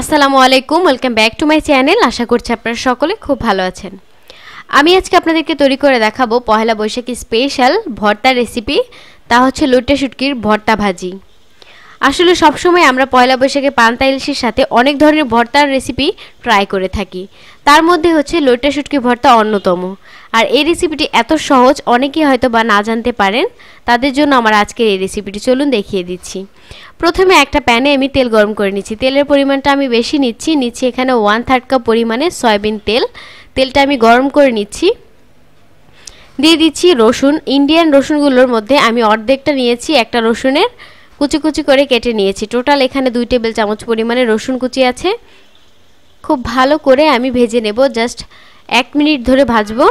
আসসালামু আলাইকুম, welcome back to my channel. আশা করছি আপনারা সকলে খুব ভালো আছেন। আমি আজকে আপনাদেরকে তৈরি করে দেখাবো পহেলা বৈশাখী স্পেশাল ভর্তা রেসিপি। তা হচ্ছে লোটে শুটকির ভর্তা ভাজি। আসলে সবসময় আমরা পয়লা বৈশাখে পান্তা ইলিশের সাথে অনেক ধরনের ভর্তার রেসিপি ট্রাই করে থাকি। তার মধ্যে হচ্ছে লোটে শুটকি ভর্তা অন্যতম। আর এই রেসিপিটি এত সহজ, অনেকেই হয়তো বা না জানতে পারেন। তাদের জন্য আমার আজকের এই রেসিপিটি চলুন দেখিয়ে দিচ্ছি। প্রথমে একটা প্যানে আমি তেল গরম করে নিচ্ছি। তেলের পরিমাণটা আমি বেশি নিচ্ছি। নিচ্ছি এখানে ওয়ান থার্ড কাপ পরিমাণে সয়াবিন তেল। তেলটা আমি গরম করে নিচ্ছি। দিয়ে দিচ্ছি রসুন। ইন্ডিয়ান রসুনগুলোর মধ্যে আমি অর্ধেকটা নিয়েছি একটা রসুনের। কুচি কুচি করে কেটে নিয়েছি। টোটাল এখানে দুই টেবিল চামচ পরিমাণে রসুন কুচি আছে। খুব ভালো করে আমি ভেজে নেব। জাস্ট এক মিনিট ধরে ভাজবো।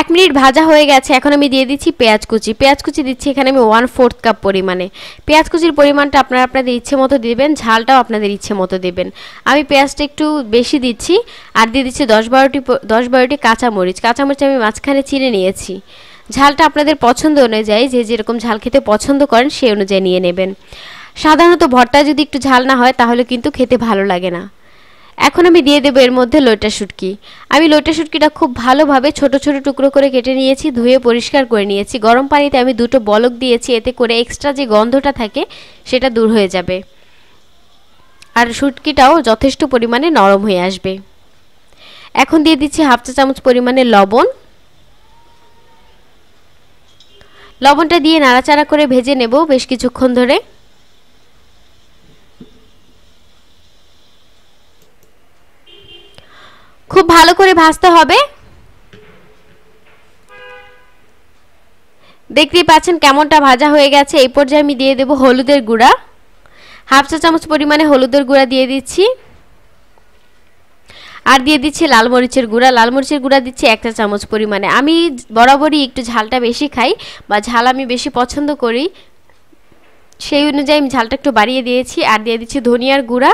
এক মিনিট ভাজা হয়ে গেছে, এখন আমি দিয়ে দিচ্ছি পেঁয়াজ কুচি। পেঁয়াজ কুচি দিচ্ছি, এখানে আমি ওয়ান ফোর্থ কাপ পরিমাণে। পেঁয়াজ কুচির পরিমাণটা আপনারা আপনাদের ইচ্ছে মতো দেবেন, ঝালটাও আপনাদের ইচ্ছে মতো দেবেন। আমি পেঁয়াজটা একটু বেশি দিচ্ছি, আর দিয়ে দিচ্ছি দশ বারোটি দশ বারোটি কাঁচামরিচ। কাঁচামরিচ আমি মাঝখানে চিনে নিয়েছি। ঝালটা আপনাদের পছন্দ অনুযায়ী, যে যেরকম ঝাল খেতে পছন্দ করেন, সেই অনুযায়ী নিয়ে নেবেন। সাধারণত ভর্তা যদি একটু ঝাল না হয়, তাহলে কিন্তু খেতে ভালো লাগে না। এখন আমি দিয়ে দেবো এর মধ্যে লইটা শুটকি। আমি লইটা শুটকিটা খুব ভালোভাবে ছোট ছোট টুকরো করে কেটে নিয়েছি, ধুয়ে পরিষ্কার করে নিয়েছি। গরম পানিতে আমি দুটো বলক দিয়েছি, এতে করে এক্সট্রা যে গন্ধটা থাকে সেটা দূর হয়ে যাবে। আর শুটকিটাও যথেষ্ট পরিমাণে নরম হয়ে আসবে। এখন দিয়ে দিচ্ছি হাফ চা চামচ পরিমাণে লবণ। লবণটা দিয়ে নাড়াচাড়া করে ভেজে নেব বেশ কিছুক্ষণ ধরে। খুব ভালো করে ভাজতে হবে। দেখতেই পাচ্ছেন কেমনটা ভাজা হয়ে গেছে। এই পর্যায়ে আমি দিয়ে দেব হলুদের গুঁড়া। হাফ চা চামচ পরিমাণে হলুদের গুঁড়া দিয়ে দিচ্ছি। আর দিয়ে দিচ্ছি লাল মরিচের গুঁড়া। লাল মরিচের গুঁড়া দিচ্ছি একটা চামচ পরিমাণে। আমি বরাবরই একটু ঝালটা বেশি খাই বা ঝাল আমি বেশি পছন্দ করি। সেই অনুযায়ী আমি ঝালটা একটু বাড়িয়ে দিয়েছি। আর দিয়ে দিচ্ছি ধনিয়ার গুঁড়া।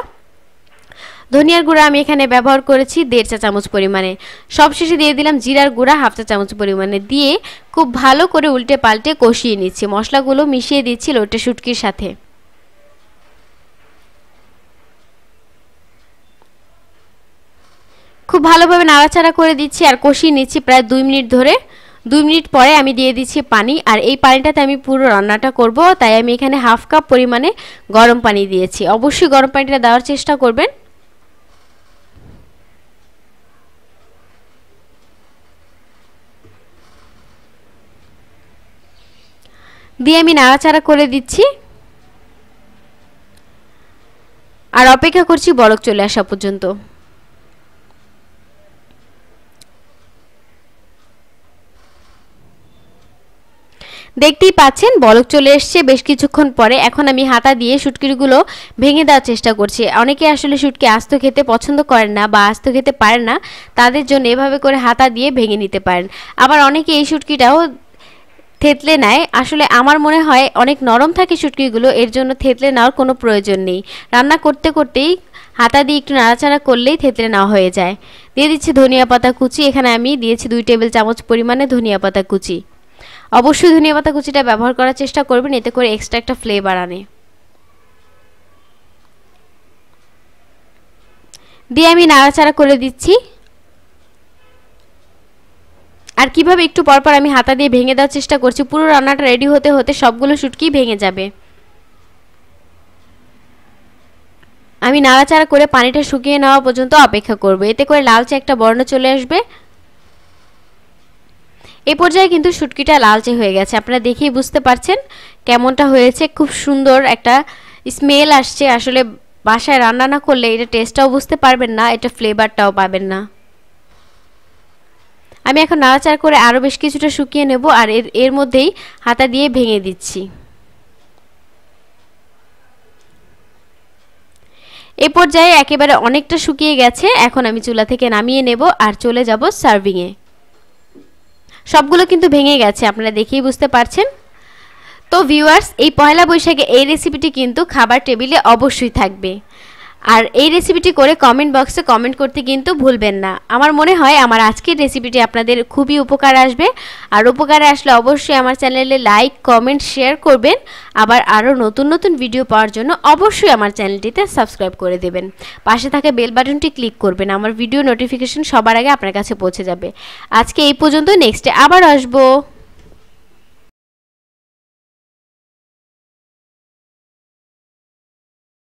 ধনিয়ার গুঁড়া আমি এখানে ব্যবহার করেছি দেড় চা চামচ পরিমাণে। সবশেষে দিয়ে দিলাম জিরার গুঁড়া হাফ চা চামচ পরিমাণে দিয়ে খুব ভালো করে উল্টে পাল্টে কষিয়ে নিচ্ছি। মশলাগুলো মিশিয়ে দিচ্ছি লোটে শুটকির সাথে। খুব ভালোভাবে নাড়াচাড়া করে দিচ্ছি আর কষিয়ে নিচ্ছি প্রায় দুই মিনিট ধরে। দুই মিনিট পরে আমি দিয়ে দিচ্ছি পানি আর এই পানিটাতে আমি পুরো রান্নাটা করব, তাই আমি এখানে হাফ কাপ পরিমাণে গরম পানি দিয়েছি। অবশ্যই গরম পানিটা দেওয়ার চেষ্টা করবেন। দিয়ে আমি নাড়াচাড়া করে দিচ্ছি। আর অপেক্ষা করছি বরফ চলে আসা পর্যন্ত। দেখতেই পাচ্ছেন বলক চলে এসছে বেশ কিছুক্ষণ পরে। এখন আমি হাতা দিয়ে শুটকিগুলো ভেঙে দেওয়ার চেষ্টা করছি। অনেকে আসলে শুটকি আস্ত খেতে পছন্দ করেন না বা আস্ত খেতে পারেন না। তাদের জন্য এভাবে করে হাতা দিয়ে ভেঙে নিতে পারেন। আবার অনেকে এই শুটকিটাও থেতলে নেয়। আসলে আমার মনে হয় অনেক নরম থাকে শুটকিগুলো এর জন্য থেতলে নেওয়ার কোনো প্রয়োজন নেই। রান্না করতে করতেই হাতা দিয়ে একটু নাড়াচাড়া করলেই থেতলে নেওয়া হয়ে যায়। দিয়ে দিচ্ছি ধনিয়া পাতা কুচি, এখানে আমি দিয়েছি দুই টেবিল চামচ পরিমাণে ধনিয়া পাতা কুচি। অবশ্যই ধনিয়া পাতা কুচিটা ব্যবহার করার চেষ্টা করবেন, এতে করে এক্সট্রা একটা ফ্লেভার আনে। দিয়ে আমি নাড়াচাড়া করে দিচ্ছি। আর কীভাবে একটু পরপর আমি হাতা দিয়ে ভেঙে দেওয়ার চেষ্টা করছি, পুরো রান্নাটা রেডি হতে হতে সবগুলো শুটকি ভেঙে যাবে। আমি নাড়াচাড়া করে পানিটা শুকিয়ে নেওয়া পর্যন্ত অপেক্ষা করব। এতে করে লালচে একটা বর্ণ চলে আসবে। এ পর্যায়ে কিন্তু শুটকিটা লালচে হয়ে গেছে। আপনারা দেখেই বুঝতে পারছেন কেমনটা হয়েছে। খুব সুন্দর একটা স্মেল আসছে। আসলে বাসায় রান্না না করলে এটা টেস্টটাও বুঝতে পারবেন না, এটা ফ্লেভারটাও পাবেন না। আমি এখন নাড়াচাড়া করে আরও বেশ কিছুটা শুকিয়ে নেব আর এর এর মধ্যেই হাতা দিয়ে ভেঙে দিচ্ছি। এ পর্যায়ে একেবারে অনেকটা শুকিয়ে গেছে, এখন আমি চুলা থেকে নামিয়ে নেব আর চলে যাব সার্ভিংয়ে। সবগুলো কিন্তু ভেঙে গেছে, আপনারা দেখেই বুঝতে পারছেন। তো ভিউয়ার্স, এই পয়লা বৈশাখে এই রেসিপিটি কিন্তু খাবার টেবিলে অবশ্যই থাকবে। আর এই রেসিপিটি করে কমেন্ট বক্সে কমেন্ট করতে কিন্তু ভুলবেন না। আমার মনে হয় আমার আজকের রেসিপিটি আপনাদের খুবই উপকার আসবে। আর উপকারে আসলে অবশ্যই আমার চ্যানেলে লাইক কমেন্ট শেয়ার করবেন। আবার আরও নতুন নতুন ভিডিও পাওয়ার জন্য অবশ্যই আমার চ্যানেলটিতে সাবস্ক্রাইব করে দেবেন। পাশে থাকা বেল বাটনটি ক্লিক করবেন। আমার ভিডিও নোটিফিকেশন সবার আগে আপনার কাছে পৌঁছে যাবে। আজকে এই পর্যন্ত নেক্সটে আবার আসব।